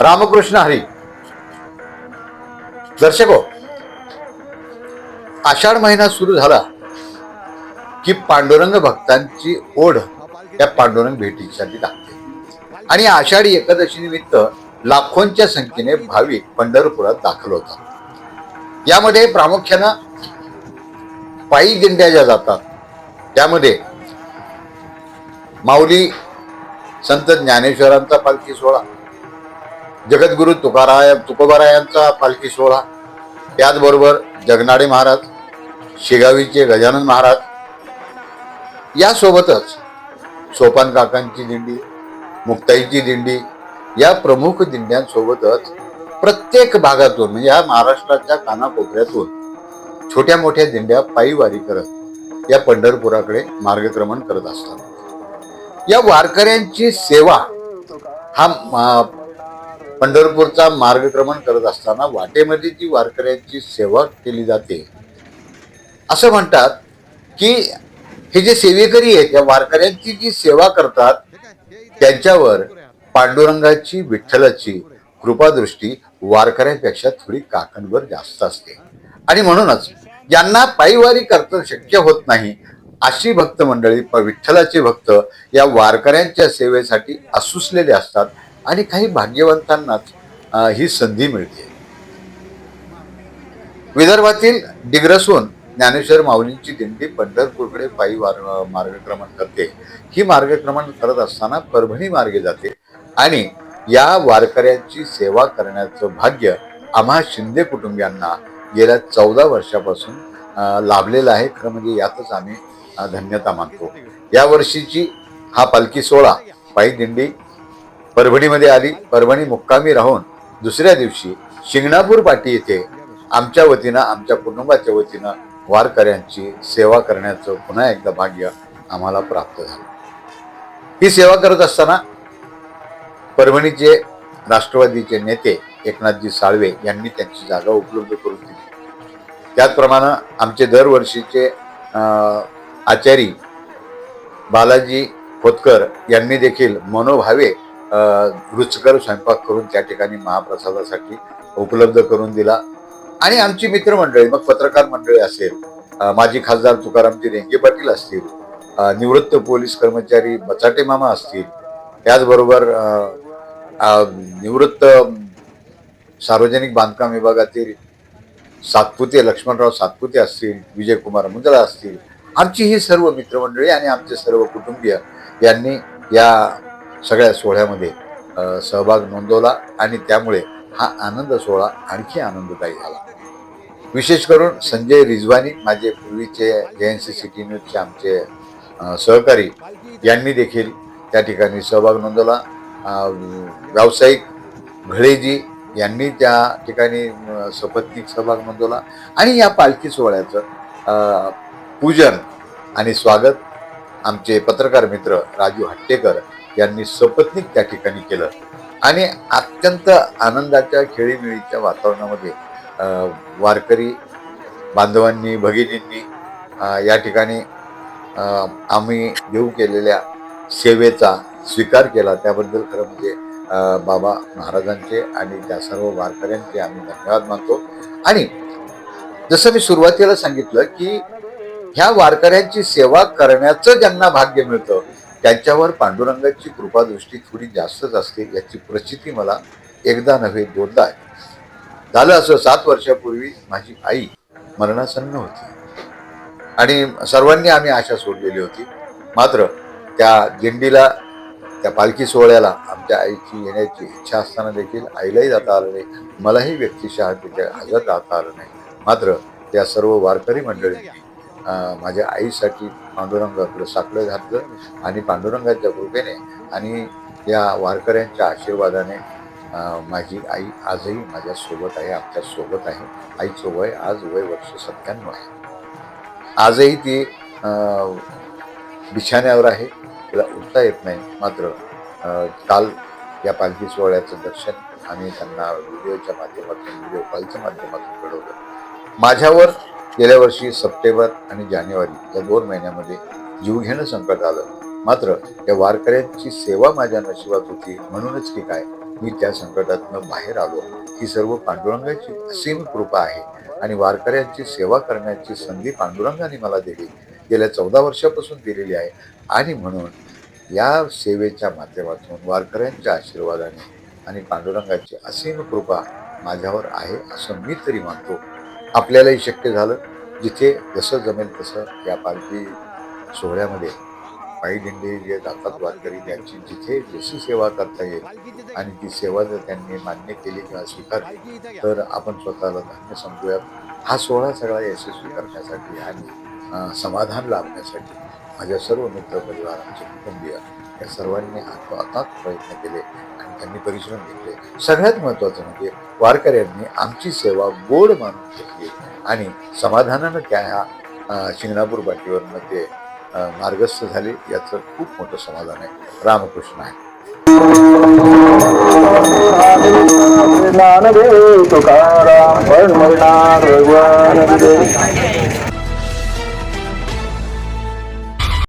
रामकृष्ण हरी. दर्शको आषाढ महिना सुरू झाला की पांडुरंग भक्तांची ओढ त्या पांडुरंग भेटीसाठी लागते. आणि आषाढी एकादशी निमित्त लाखोंच्या संख्येने भाविक पंढरपुरात दाखल होतात. यामध्ये प्रामुख्यानं पायी दिंड्या ज्या जातात त्यामध्ये माऊली संत ज्ञानेश्वरांचा पालखी सोहळा जगद्गुरु तुकाराय तुकोबारायांचा पालखी सोहळा. त्याचबरोबर जगनाडे महाराज शेगावीचे गजानन महाराज. यासोबतच सोपान काकांची दिंडी मुक्ताईची दिंडी या प्रमुख दिंड्यांसोबतच प्रत्येक भागातून म्हणजे या महाराष्ट्राच्या कानाकोपऱ्यातून छोट्या मोठ्या दिंड्या पायीवारी करत या पंढरपुराकडे मार्गक्रमण करत असतात. या वारकऱ्यांची सेवा हा पंढरपूरचा मार्गक्रमण करत असताना वाटेमध्ये जी वारकऱ्यांची सेवा केली जाते असं म्हणतात की हे जे सेवेकरी आहेत या वारकऱ्यांची जी सेवा करतात त्यांच्यावर पांडुरंगाची विठ्ठलाची कृपादृष्टी वारकऱ्यांपेक्षा थोडी काकणभर जास्त असते. आणि म्हणूनच ज्यांना पायीवारी करणं शक्य होत नाही अशी भक्त मंडळी विठ्ठलाचे भक्त या वारकऱ्यांच्या सेवेसाठी असुसलेले असतात. आणि काही भाग्यवंतांनाच ही संधी मिळते. विदर्भातील डिग्रसून ज्ञानेश्वर माऊलींची दिंडी पंढरपूरकडे पायी मार्गक्रमण करते. ही मार्गक्रमण करत असताना परभणी मार्गे जाते आणि या वारकऱ्यांची सेवा करण्याचं भाग्य आम्हा शिंदे कुटुंबियांना गेल्या चौदा वर्षापासून लाभलेलं आहे. खरं म्हणजे यातच आम्ही धन्यता मानतो. या वर्षीची हा पालखी सोहळा पायी दिंडी परभणीमध्ये आली. परभणी मुक्कामी राहून दुसऱ्या दिवशी शिंगणापूर पाटी येथे आमच्या वतीनं आमच्या कुटुंबाच्या वतीनं वारकऱ्यांची सेवा करण्याचं पुन्हा एकदा भाग्य आम्हाला प्राप्त झालं. ही सेवा करत असताना परभणीचे राष्ट्रवादीचे नेते एकनाथजी साळवे यांनी त्यांची जागा उपलब्ध करून दिली. त्याचप्रमाणे आमचे दरवर्षीचे आचारी बालाजी खोतकर यांनी देखील मनोभावे रुचकर स्वयंपाक करून त्या ठिकाणी महाप्रसादासाठी उपलब्ध करून दिला. आणि आमची मित्रमंडळी मग पत्रकार मंडळी असेल माजी खासदार तुकारामजी रेंगे पाटील असतील निवृत्त पोलीस कर्मचारी बचाटे मामा असतील त्याचबरोबर निवृत्त सार्वजनिक बांधकाम विभागातील सातपुते लक्ष्मणराव सातपुते असतील विजयकुमार मुंदळा असतील आमची ही सर्व मित्रमंडळी आणि आमचे सर्व कुटुंबीय यांनी या सगळ्या सोहळ्यामध्ये सहभाग नोंदवला आणि त्यामुळे हा आनंद सोहळा आणखी आनंददायी झाला. विशेष करून संजय रिजवानी माझे पूर्वीचे जे एन सी सिटी न्यूजचे आमचे सहकारी यांनी देखील त्या ठिकाणी सहभाग नोंदवला. व्यावसायिक घळेजी यांनी त्या ठिकाणी सपत्नीक सहभाग नोंदवला आणि या पालखी सोहळ्याचं पूजन आणि स्वागत आमचे पत्रकार मित्र राजू हट्टेकर यांनी सपत्नीक त्या ठिकाणी केलं. आणि अत्यंत आनंदाच्या खेळीमेळीच्या वातावरणामध्ये वारकरी बांधवांनी भगिनींनी या ठिकाणी आम्ही देऊ केलेल्या सेवेचा स्वीकार केला. त्याबद्दल खरं म्हणजे बाबा महाराजांचे आणि त्या सर्व वारकऱ्यांचे आम्ही धन्यवाद मानतो. आणि जसं मी सुरुवातीला सांगितलं की ह्या वारकऱ्यांची सेवा करण्याचं ज्यांना भाग्य मिळतं त्यांच्यावर पांडुरंगाची कृपादृष्टी थोडी जास्तच असते याची प्रचिती मला एकदा नव्हे दोनदा आहे. झालं असं सात वर्षापूर्वी माझी आई मरणासन्न होती. आणि सर्वांनी आम्ही आशा सोडलेली होती. मात्र त्या दिंडीला त्या पालखी सोहळ्याला आमच्या आईची येण्याची इच्छा असताना देखील आईलाही जाता आलं नाही मलाही व्यक्तिशः तिच्या हजर जाता आलं नाही. मात्र त्या सर्व वारकरी मंडळींनी माझ्या आईसाठी पांडुरंगाकडे साकडं घातलं आणि पांडुरंगाच्या कृपेने आणि या वारकऱ्यांच्या आशीर्वादाने माझी आई आजही माझ्यासोबत आहे आमच्यासोबत आहे. आईचं वय आज वय वर्ष सत्त्याण्णव आहे. आजही ती बिछाण्यावर आहे. तिला उठता येत नाही. मात्र काल या पालखी सोहळ्याचं दर्शन आम्ही त्यांना व्हिडिओच्या माध्यमातून व्हिडिओ कॉलच्या माध्यमातून घडवलं. माझ्यावर गेल्या वर्षी सप्टेंबर आणि जानेवारी या दोन महिन्यामध्ये जीवघेणं संकट आलं. मात्र या वारकऱ्यांची सेवा माझ्या नशिबात होती म्हणूनच की काय मी त्या संकटातनं बाहेर आलो. ही सर्व पांडुरंगाची असीम कृपा आहे आणि वारकऱ्यांची सेवा करण्याची संधी पांडुरंगाने मला दिली. गेल्या चौदा वर्षापासून दिलेली आहे आणि म्हणून या सेवेच्या माध्यमातून वारकऱ्यांच्या आशीर्वादाने आणि पांडुरंगाची असीम कृपा माझ्यावर आहे असं मी तरी मानतो. आपल्यालाही शक्य झालं. जिथे जसं जमेल तसं या पालखी सोहळ्यामध्ये पायी दिंडे जे जातात वारकरी त्यांची जिथे जशी सेवा करता येईल आणि ती सेवा जर त्यांनी मान्य केली किंवा स्वीकारली तर आपण स्वतःला धान्य समजूयात. हा सोहळा सगळा यशस्वी करण्यासाठी आणि समाधान लाभण्यासाठी माझ्या सर्व मित्र परिवारांचे कुटुंबीय या सर्वांनी आत्महतात प्रयत्न केले आणि त्यांनी परिश्रम घेतले. सगळ्यात महत्त्वाचं म्हणजे वारकऱ्यांनी आमची सेवा गोड मानून घेतली आणि समाधानानं त्या ह्या शिंगणापूर पाठीवरनं ते मार्गस्थ झाले. याचं खूप मोठं समाधान आहे. रामकृष्ण आहे.